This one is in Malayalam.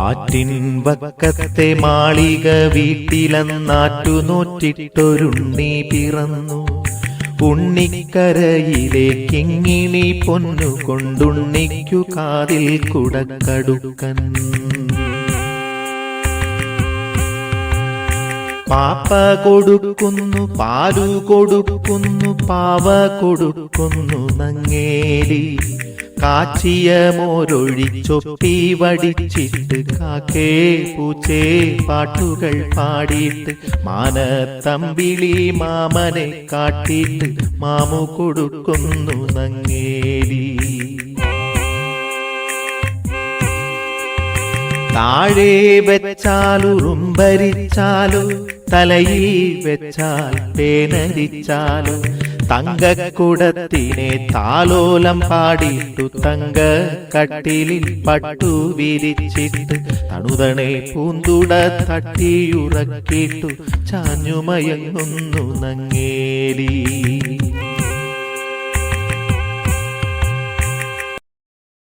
ആറ്റിൻ വക്കത്തെ മാളിക വീട്ടിലെന്നാറ്റു നോറ്റിട്ടൊരുണ്ണി പിറന്നു. ഉണ്ണിക്കരയിലേക്കിങ്ങിണി പൊന്നു കൊണ്ടുണ്ണിക്കു കാതിൽ കുടക്കടുക്കൻ. പാപ്പ കൊടുക്കുന്നു പാലു കൊടുക്കുന്നു പാവ കൊടുക്കുന്നു നങ്ങേലി. കാച്ചിയ മോരൊഴിച്ചൊപ്പി വടിച്ചിട്ട് കാക്കേ പൂച്ചേ പാട്ടുകൾ പാടിയിട്ട് മാനത്തമ്പിളി മാമനെ കാട്ടിയിട്ട് മാമു കൊടുക്കുന്നു നങ്ങേലി. താഴെ വെച്ചാലു റുമ്പരിച്ചാലു തലയിൽ വെച്ചാൽ പേനരിച്ചാലു തങ്കക്കുടത്തിനെ താലോലം പാടിട്ടു തങ്ക കട്ടിലിൽ പട്ടു വിരിച്ചിട്ട് തണുതണെ പൂന്തുട തട്ടിയുറക്കിട്ടു ചാഞ്ഞുമയങ്ങുന്നു നങ്ങേലി.